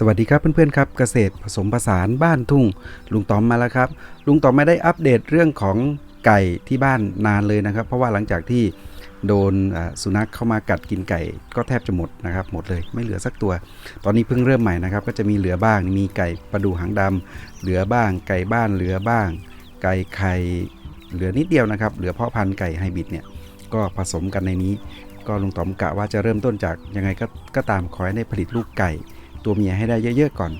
สวัสดีครับเพื่อนๆครับเกษตรผสมผสานบ้านทุ่ง ลุงต๋อมมาแล้วครับ ลุงต๋อมไม่ได้อัปเดตเรื่องของไก่ที่บ้านนานเลยนะครับ เพราะว่าหลังจากที่โดนสุนัขเข้ามากัดกินไก่ก็แทบจะหมดนะครับ หมดเลยไม่เหลือสักตัว ตอนนี้เพิ่งเริ่มใหม่นะครับ ก็จะมีเหลือบ้างมีไก่ประดูหางดำเหลือบ้าง ไก่บ้านเหลือบ้าง ไก่ไข่เหลือนิดเดียวนะครับ เหลือพ่อพันธุ์ไก่ไฮบริดเนี่ยก็ผสมกันในนี้ ก็ลุงต๋อมกะว่าจะเริ่มต้นจากยังไงก็ก็ตามขอให้ได้ผลิตลูกไก่ ตัวเมียให้ได้เยอะๆก่อน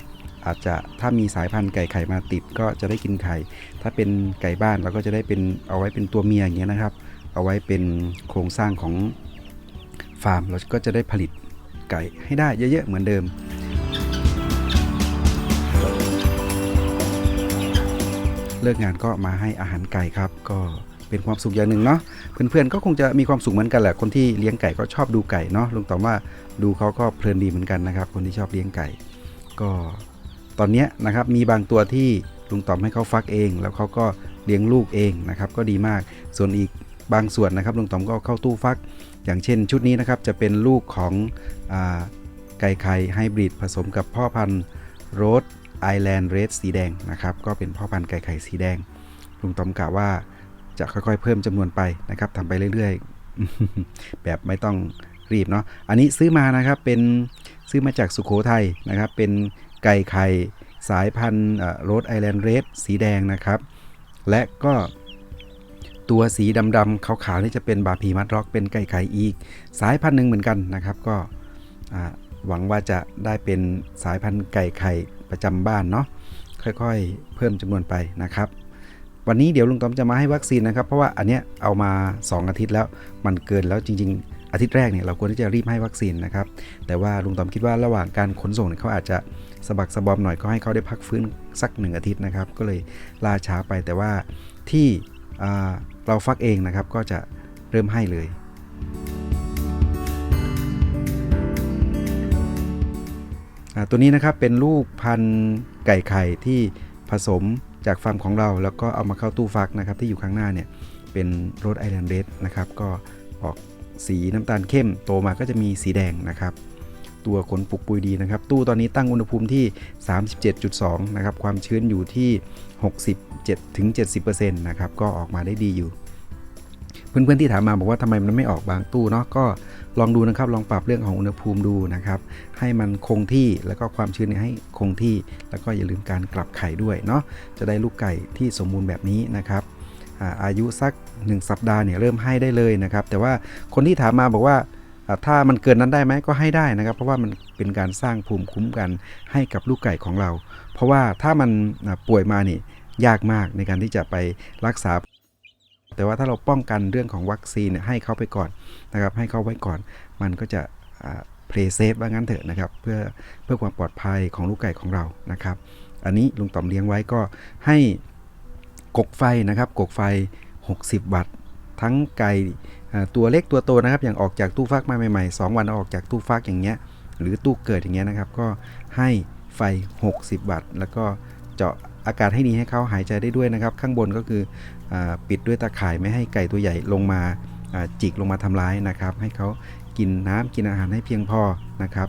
อาจจะถ้ามีสายพันธุ์ไก่ไข่มาติดก็จะได้กินไข่ ถ้าเป็นไก่บ้านเราก็จะได้เป็นเอาไว้เป็นตัวเมียอย่างเงี้ยนะครับ เอาไว้เป็นโครงสร้างของฟาร์มเราก็จะได้ผลิตไก่ให้ได้เยอะๆเหมือนเดิมเลิกงานก็มาให้อาหารไก่ครับ ก็ เป็นความสุขอย่างหนึ่งเนาะเพื่อนๆก็คงจะมีความสุขเหมือนกันแหละคนที่เลี้ยงไก่ก็ชอบดูไก่เนาะลุงต๋อมว่าดูเขาก็เพลินดีเหมือนกันนะครับ คนที่ชอบเลี้ยงไก่ ก็ตอนนี้นะครับมีบางตัวที่ลุงต๋อมให้เขาฟักเอง แล้วเขาก็เลี้ยงลูกเองนะครับ ก็ดีมากส่วนอีกบางส่วนนะครับลุงต๋อมก็เข้าตู้ฟัก อย่างเช่นชุดนี้นะครับจะเป็นลูกของอไก่ไข่ไฮบริดผสมกับพ่อพันธุ์โรสไอแลนด์เรดสีแดงนะครับ ก็เป็นพ่อพันธุ์ไก่ไข่สีแดงลุงต๋อมกะว่า จะค่อยๆ เพิ่มจำนวนไปนะครับทำไปเรื่อยๆ แบบไม่ต้องรีบเนาะอันนี้ซื้อมานะครับเป็นซื้อมาจากสุโขทัยนะครับ เป็นไก่ไข่สายพันธุ์โรสไอแลนด์เรดสีแดงนะครับ และก็ตัวสีดำๆขาวๆนี่จะเป็นบาพีมัดร็อกเป็นไก่ไข่อีก สายพันธุ์หนึ่งเหมือนกันนะครับ ก็หวังว่าจะได้เป็นสายพันธุ์ไก่ไข่ประจำบ้านเนาะค่อยๆ เพิ่มจำนวนไปนะครับ วันนี้เดี๋ยวลุงต้อมจะมาให้วัคซีนนะครับ เพราะว่าอันเนี้ยเอามา 2 อาทิตย์แล้วมันเกินแล้วจริง ๆ อาทิตย์แรกเนี่ยเราควรที่จะรีบให้วัคซีนนะครับ แต่ว่าลุงต้อมคิดว่าระหว่างการขนส่งเนี่ยเขาอาจจะสะบักสะบอมหน่อยก็ให้เขาได้พักฟื้นสักหนึ่งอาทิตย์นะครับ ก็เลยล่าช้าไปแต่ว่าที่เราฟักเองนะครับก็จะเริ่มให้เลยตัวนี้นะครับเป็นลูกพันธุ์ไก่ไข่ที่ผสม จากฟาร์มของเราแล้วก็เอามาเข้าตู้ฟักนะครับที่อยู่ข้างหน้าเนี่ยเป็นโรดไอแลนด์เรดนะครับก็ออกสีน้ำตาลเข้มโตมาก็จะมีสีแดงนะครับ ตัวขนปุกปุยดีนะครับ ตู้ตอนนี้ตั้งอุณหภูมิที่ 37.2 นะครับ ความชื้นอยู่ที่ 67ถึง70%นะครับก็ออกมาได้ดีอยู่ เพื่อนๆที่ถามมาบอกว่าทำไมมันไม่ออกบางตู้เนาะก็ ลองดูนะครับลองปรับเรื่องของอุณหภูมิดูนะครับ ให้มันคงที่แล้วก็ความชื้นเนี่ยให้คงที่ แล้วก็อย่าลืมการกลับไข่ด้วยเนาะจะได้ลูกไก่ที่สมบูรณ์แบบนี้นะครับอายุสัก 1 สัปดาห์เนี่ยเริ่มให้ได้เลยนะครับ แต่ว่าคนที่ถามมาบอกว่าถ้ามันเกินนั้นได้ไหมก็ให้ได้นะครับ เพราะว่ามันเป็นการสร้างภูมิคุ้มกันให้กับลูกไก่ของเรา เพราะว่าถ้ามันป่วยมานี่ยากมากในการที่จะไปรักษา แต่ว่าถ้าเราป้องกันเรื่องของวัคซีนเนี่ยให้เขาไปก่อนนะครับให้เขาไว้ก่อนมันก็จะเพลย์เซฟว่างั้นเถอะนะครับเพื่อเพื่อความปลอดภัยของลูกไก่ของเรานะครับ อันนี้ลุงต่อมเลี้ยงไว้ก็ให้กกไฟนะครับกกไฟ 60 วัตต์ ทั้งไก่ตัวเล็กตัวโตนะครับ อย่างออกจากตู้ฟักมาใหม่ๆ 2 วันอออกจากตู้ฟักอย่างเงี้ยหรือตู้เกิดอย่างเงี้ยนะครับ ก็ให้ไฟ 60 วัตต์ แล้วก็เจาะ อากาศให้ดีให้เขาหายใจได้ด้วยนะครับ ข้างบนก็คืออปิดด้วยตาข่ายไม่ให้ไก่ตัวใหญ่ลงมาจิกลงมาทำร้ายนะครับ ให้เขากินน้ำกินอาหารให้เพียงพอนะครับ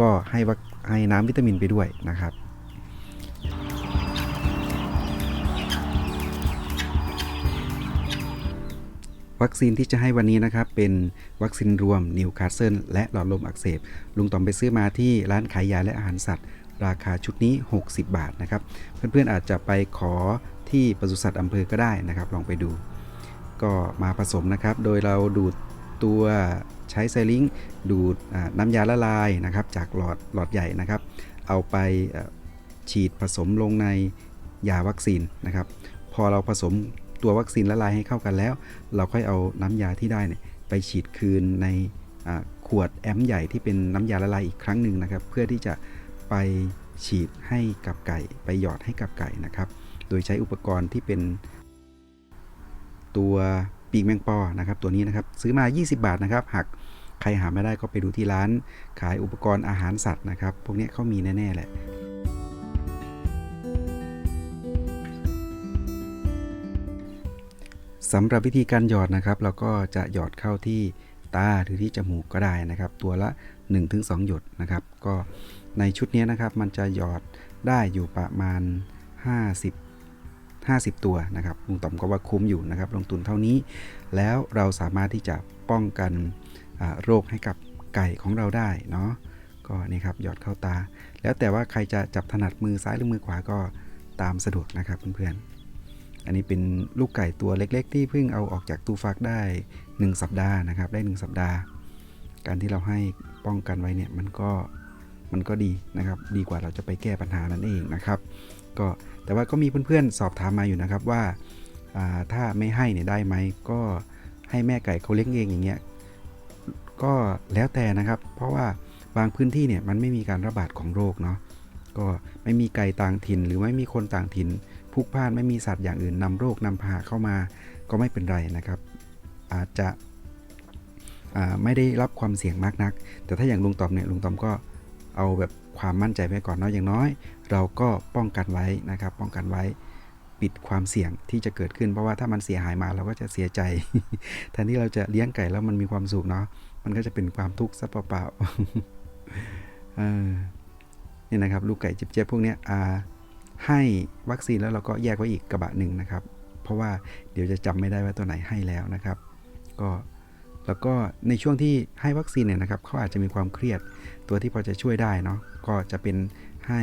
ก็ให้วัคให้น้ำวิตามินไปด้วยนะครับวัคซีนที่จะให้วันนี้นะครับ เป็นวัคซีนรวมนิวคาสเซิลและหลอดลมอักเสบ ลุงต๋อมไปซื้อมาที่ร้านขายยาและอาหารสัตว์ ราคาชุดนี้ 60 บาทนะครับ เพื่อนๆอาจจะไปขอที่ปศุสัตว์อำเภอก็ได้นะครับ ลองไปดู ก็มาผสมนะครับ โดยเราดูดตัวใช้ไซลิงดูดน้ำยาละลายนะครับ จากหลอดหลอดใหญ่นะครับ เอาไปฉีดผสมลงในยาวัคซีนนะครับ พอเราผสมตัววัคซีนละลายให้เข้ากันแล้ว เราค่อยเอาน้ำยาที่ได้เนี่ยไปฉีดคืนในขวดแอมใหญ่ที่เป็นน้ำยาละลายอีกครั้งหนึ่งนะครับ เพื่อที่จะ ไปฉีดให้กับไก่ ไปหยอดให้กับไก่นะครับ โดยใช้อุปกรณ์ที่เป็นตัวปีกแมงปอนะครับ ตัวนี้นะครับซื้อมา 20 บาทนะครับหากใครหาไม่ได้ก็ไปดูที่ร้านขายอุปกรณ์อาหารสัตว์นะครับ พวกนี้เขามีแน่ ๆ แหละสำหรับวิธีการหยอดนะครับ เราก็จะหยอดเข้าที่ตาหรือที่จมูกก็ได้นะครับ ตัวละ 1-2 หยดนะครับ ก็ ในชุดนี้นะครับ มันจะหยอดได้อยู่ประมาณ 50 50 ตัวนะครับลุงต่อมก็ว่าคุ้มอยู่นะครับ ลงทุนเท่านี้ แล้วเราสามารถที่จะป้องกันโรคให้กับไก่ของเราได้เนาะก็นี่ครับหยอดเข้าตา แล้วแต่ว่าใครจะจับถนัดมือซ้ายหรือมือขวาก็ตามสะดวกนะครับเพื่อนๆ อันนี้เป็นลูกไก่ตัวเล็กๆ ที่เพิ่งเอาออกจากตู้ฟักได้ 1 สัปดาห์นะครับ ได้ 1 สัปดาห์ การที่เราให้ป้องกันไว้เนี่ยมันก็ มันก็ดีนะครับ ดีกว่าเราจะไปแก้ปัญหานั่นเองนะครับก็แต่ว่าก็มีเพื่อนๆสอบถามมาอยู่นะครับว่าถ้าไม่ให้เนี่ยได้ไหมก็ให้แม่ไก่เขาเลี้ยงเองอย่างเงี้ยก็แล้วแต่นะครับ เพราะว่าบางพื้นที่เนี่ยมันไม่มีการระบาดของโรคเนาะก็ไม่มีไก่ต่างถิ่น หรือไม่มีคนต่างถิ่นพลุกพ่านไม่มีสัตว์อย่างอื่นนำโรคนำพาเข้ามาก็ไม่เป็นไรนะครับ อาจจะไม่ได้รับความเสี่ยงมากนัก แต่ถ้าอย่างลุงตอมเนี่ยลุงตอมก็ เอาแบบความมั่นใจไว้ก่อนเนาะอย่างน้อย เราก็ป้องกันไว้นะครับ ป้องกันไว้ปิดความเสี่ยงที่จะเกิดขึ้นเพราะว่าถ้ามันเสียหายมาเราก็จะเสียใจแทนที่เราจะเลี้ยงไก่แล้วมันมีความสุขเนาะมันก็จะเป็นความทุกข์ซะเปล่าๆนี่นะครับ ลูกไก่เจ็บๆพวกเนี้ยอ่าให้วัคซีนแล้วเราก็แยกไว้อีกกระบะหนึ่งนะครับ เพราะว่าเดี๋ยวจะจำไม่ได้ว่าตัวไหนให้แล้วนะครับ ก็ แล้วก็ในช่วงที่ให้วัคซีนเนี่ยนะครับเขาอาจจะมีความเครียดตัวที่พอจะช่วยได้เนาะก็จะเป็นให้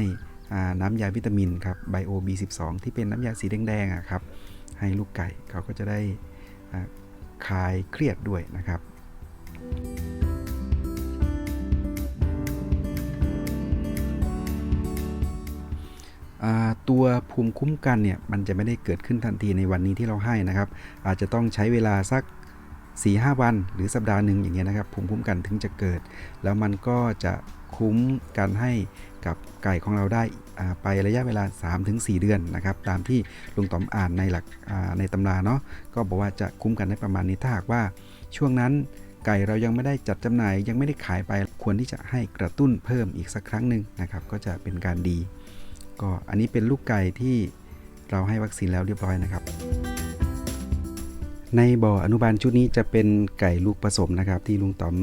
น้ำยาวิตามินครับไบโอ B12 ที่เป็นน้ำยาสีแดงๆอะครับให้ลูกไก่เขาก็จะได้คลายเครียดด้วยนะครับตัวภูมิคุ้มกันเนี่ยมันจะไม่ได้เกิดขึ้นทันทีในวันนี้ที่เราให้นะครับ อาจจะต้องใช้เวลาสัก 4-5 วันหรือสัปดาห์หนึ่งอย่างเงี้ยนะครับภูมิคุ้มกันถึงจะเกิด แล้วมันก็จะคุ้มกันให้กับไก่ของเราได้อ่าไประยะเวลา 3-4 เดือนนะครับ ตามที่ลุงต๋อมอ่านในหลักอ่าในตำราเนาะก็บอกว่าจะคุ้มกันได้ประมาณนี้ถ้าหากว่าช่วงนั้นไก่เรายังไม่ได้จัดจำหน่ายยังไม่ได้ขายไปควรที่จะให้กระตุ้นเพิ่มอีกสักครั้งหนึ่งนะครับ ก็จะเป็นการดี ก็อันนี้เป็นลูกไก่ที่เราให้วัคซีนแล้วเรียบร้อยนะครับ ในบ่ออนุบาลชุดนี้จะเป็นไก่ลูกผสมนะครับ ที่ลุงต๋อม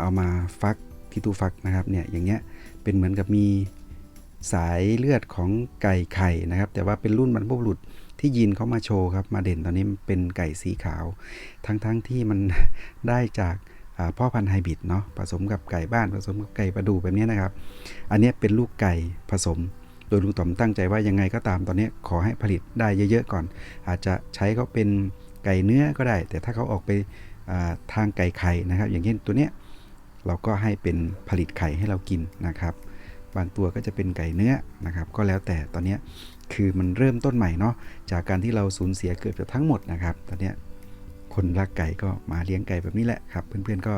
เอามาฟักที่ตู้ฟักนะครับเนี่ยอย่างเงี้ยเป็นเหมือนกับมีสายเลือดของไก่ไข่นะครับ แต่ว่าเป็นรุ่นบรรพบุรุษที่ยีนเขามาโชว์ครับ มาเด่นตอนนี้เป็นไก่สีขาว ทั้งๆที่มันได้จากพ่อพันธุ์ไฮบริดเนาะผสมกับไก่บ้านผสมกับไก่ประดูแบบนี้นะครับ อันนี้เป็นลูกไก่ผสม โดยลุงต๋อมตั้งใจว่ายังไงก็ตามตอนนี้ขอให้ผลิตได้เยอะๆก่อน อาจจะใช้เขาเป็น ไก่เนื้อก็ได้ แต่ถ้าเขาออกไปทางไก่ไข่นะครับ อย่างเช่นตัวเนี้ยเราก็ให้เป็นผลิตไข่ให้เรากินนะครับบางตัวก็จะเป็นไก่เนื้อนะครับ ก็แล้วแต่ตอนนี้คือมันเริ่มต้นใหม่เนาะจากการที่เราสูญเสียเกือบจะทั้งหมดนะครับ ตอนนี้คนรักไก่ก็มาเลี้ยงไก่แบบนี้แหละครับ เพื่อนๆก็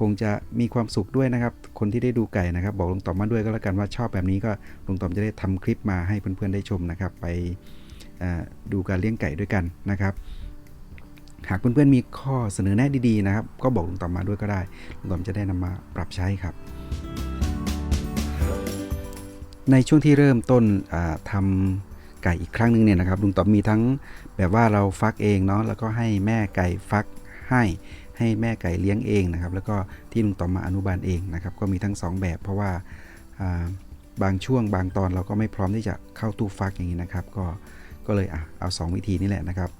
คงจะมีความสุขด้วยนะครับ คนที่ได้ดูไก่นะครับ บอกลุงต๋อมมาด้วยก็แล้วกันว่าชอบแบบนี้ก็ลุงต๋อมจะได้ทำคลิปมาให้เพื่อนๆได้ชมนะครับ ไปดูการเลี้ยงไก่ด้วยกันนะครับ หากเพื่อนๆมีข้อเสนอแนะดีๆนะครับ ก็บอกลุงต๋อมมาด้วยก็ได้ลุงต๋อมจะได้นำมาปรับใช้ครับ ในช่วงที่เริ่มต้นอ่าทำไก่อีกครั้งหนึ่งเนี่ยนะครับลุงต๋อมมีทั้งแบบว่าเราฟักเองเนาะแล้วก็ให้แม่ไก่ฟักให้ให้แม่ไก่เลี้ยงเองนะครับ แล้วก็ที่ลุงต๋อมมาอนุบาลเองนะครับ ก็มีทั้งสองแบบ เพราะว่าบางช่วงบางตอนเราก็ไม่พร้อมที่จะเข้าตู้ฟักอย่างนี้นะครับ ก็ก็เลยอะเอาสองวิธีนี้แหละนะครับ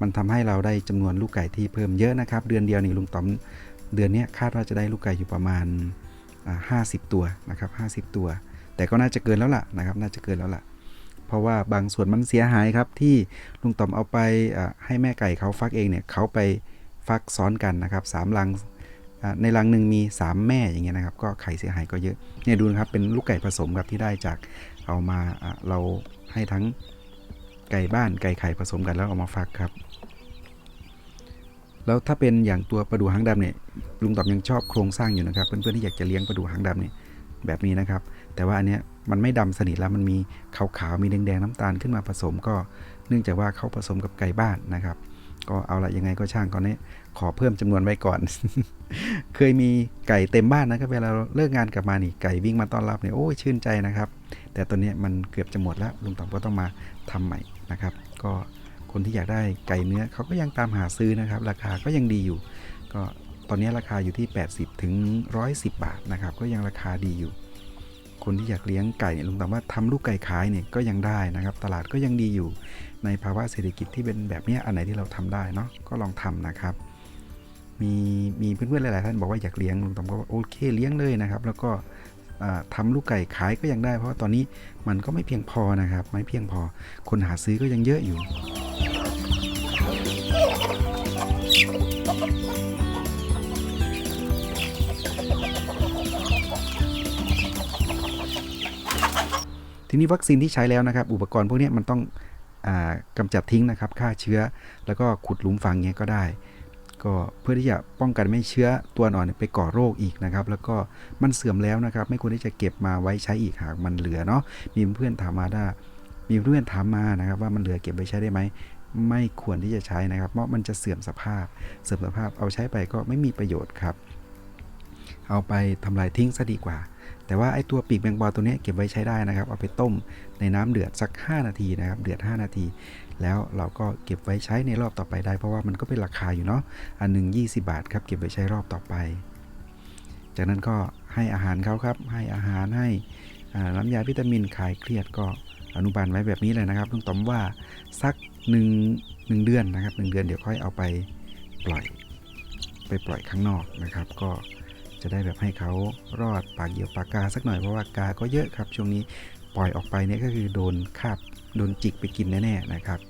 มันทำให้เราได้จำนวนลูกไก่ที่เพิ่มเยอะนะครับ เดือนเดียวนี่ลุงต๋อมเดือนนี้คาดว่าจะได้ลูกไก่อยู่ประมาณอ่า50 ตัวนะครับ50 ตัว แต่ก็น่าจะเกินแล้วล่ะนะครับ น่าจะเกินแล้วล่ะ เพราะว่าบางส่วนมันเสียหายครับที่ลุงต๋อมเอาไปให้แม่ไก่เขาฟักเองเนี่ยเขาไปฟักซ้อนกันนะครับสามรังในรังหนึ่งมี 3 แม่อย่างเงี้ยนะครับ ก็ไข่เสียหายก็เยอะเนี่ยดูนะครับเป็นลูกไก่ผสมครับที่ได้จากเอามาเราให้ทั้งไก่บ้านไก่ไข่ผสมกันแล้วเอามาฟักครับ แล้วถ้าเป็นอย่างตัวปลาดูหางดำเนี่ยลุงต๋อมยังชอบโครงสร้างอยู่นะครับ เพื่อนๆที่อยากจะเลี้ยงปลาดูหางดำเนี่ยแบบนี้นะครับ แต่ว่าอันเนี้ยมันไม่ดำสนิทแล้วมันมีขาวๆมีแดงๆน้ำตาลขึ้นมาผสมก็ เนื่องจากว่าเขาผสมกับไก่บ้านนะครับ ก็เอาละยังไงก็ช่างก่อนนี้ขอเพิ่มจำนวนไว้ก่อน เคยมีไก่เต็มบ้านนะครับเวลาเลิกงานกลับมานี่ไก่วิ่งมาต้อนรับเนี่ยโอ้ยชื่นใจนะครับ แต่ตัวเนี้ยมันเกือบจะหมดแล้วลุงต๋อมก็ต้องมาทำใหม่นะครับ ก็ คนที่อยากได้ไก่เนื้อเขาก็ยังตามหาซื้อนะครับ ราคาก็ยังดีอยู่ ก็ตอนนี้ราคาอยู่ที่ 80ถึง110 บาทนะครับ ก็ยังราคาดีอยู่ คนที่อยากเลี้ยงไก่เนี่ยลุงต๋อมว่าทำลูกไก่ขายเนี่ยก็ยังได้นะครับ ตลาดก็ยังดีอยู่ ในภาวะเศรษฐกิจที่เป็นแบบนี้อันไหนที่เราทำได้เนาะก็ลองทำนะครับ มีมีเพื่อนๆหลายๆท่านบอกว่าอยากเลี้ยงลุงต๋อมก็ว่าโอเคเลี้ยงเลยนะครับ แล้วก็อ่าทำลูกไก่ขายก็ยังได้ เพราะว่าตอนนี้มันก็ไม่เพียงพอนะครับ ไม่เพียงพอ คนหาซื้อก็ยังเยอะอยู่ ทีนี้วัคซีนที่ใช้แล้วนะครับ อุปกรณ์พวกนี้มันต้องอากำจัดทิ้งนะครับฆ่าเชื้อ แล้วก็ขุดหลุมฝังเงี้ยก็ได้ ก็เพื่อที่จะป้องกันไม่ให้เชื้อตัวอ่อนนไปก่อโรคอีกนะครับ แล้วก็มันเสื่อมแล้วนะครับ ไม่ควรที่จะเก็บมาไว้ใช้อีกหากมันเหลือเนาะมีเพื่อนถามมาได้มีเพื่อนถามมานะครับว่ามันเหลือเก็บไว้ใช้ได้ไหมไม่ควรที่จะใช้นะครับ เพราะมันจะเสื่อมสภาพ เสื่อมสภาพเอาใช้ไปก็ไม่มีประโยชน์ครับ เอาไปทำลายทิ้งซะดีกว่า แต่ว่าไอตัวปีกแมงปอตัวนี้เก็บไว้ใช้ได้นะครับ เอาไปต้มในน้ำเดือดสัก 5 นาทีนะครับ เดือด 5 นาที แล้วเราก็เก็บไว้ใช้ในรอบต่อไปได้ เพราะว่ามันก็เป็นราคาอยู่เนาะ อันหนึ่ง20 บาทครับ เก็บไว้ใช้รอบต่อไป จากนั้นก็ให้อาหารเขาครับ ให้อาหารให้น้ำยาวิตามินคลายเครียดก็อนุบาลไว้แบบนี้เลยนะครับลุงต๋อมว่าสัก1งเดือนนะครับหนึ่งเดือนเดี๋ยวค่อยเอาไปปล่อย ไปปล่อยข้างนอกนะครับ ก็ จะได้แบบให้เขารอดปากเหยี่ยวปากกาสักหน่อยเพราะว่ากาก็เยอะครับ ช่วงนี้ปล่อยออกไปเนี่ยก็คือโดนคาบโดนจิกไปกินแน่ๆนะครับ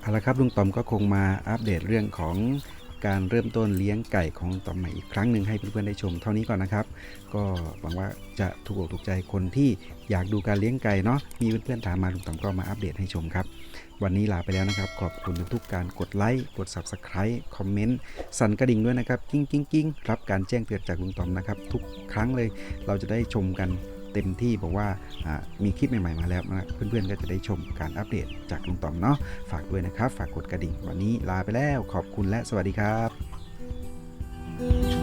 เอาละครับลุงต๋อมก็คงมาอัปเดตเรื่องของ การเริ่มต้นเลี้ยงไก่ของตอมใหม่อีกครั้งหนึ่งให้เพื่อนๆได้ชมเท่านี้ก่อนนะครับ ก็หวังว่าจะถูกอกถูกใจคนที่อยากดูการเลี้ยงไก่เนาะมีเพื่อนๆถามมาลุงต๋อมก็มาอัปเดตให้ชมครับ วันนี้ลาไปแล้วนะครับ ขอบคุณทุกๆการกดไลค์กด Subscribe คอมเมนต์สั่นกระดิ่งด้วยนะครับกิ้งกิ้งกิ้งรับการแจ้งเตือนจากลุงต๋อมนะครับทุกครั้งเลยเราจะได้ชมกัน เต็มที่บอกว่ามีคลิปใหม่ๆมาแล้วนะเพื่อนๆก็จะได้ชมการอัปเดตจากลุงต่อมเนาะฝากด้วยนะครับ ฝากกดกระดิ่งวันนี้ลาไปแล้วขอบคุณและสวัสดีครับ thank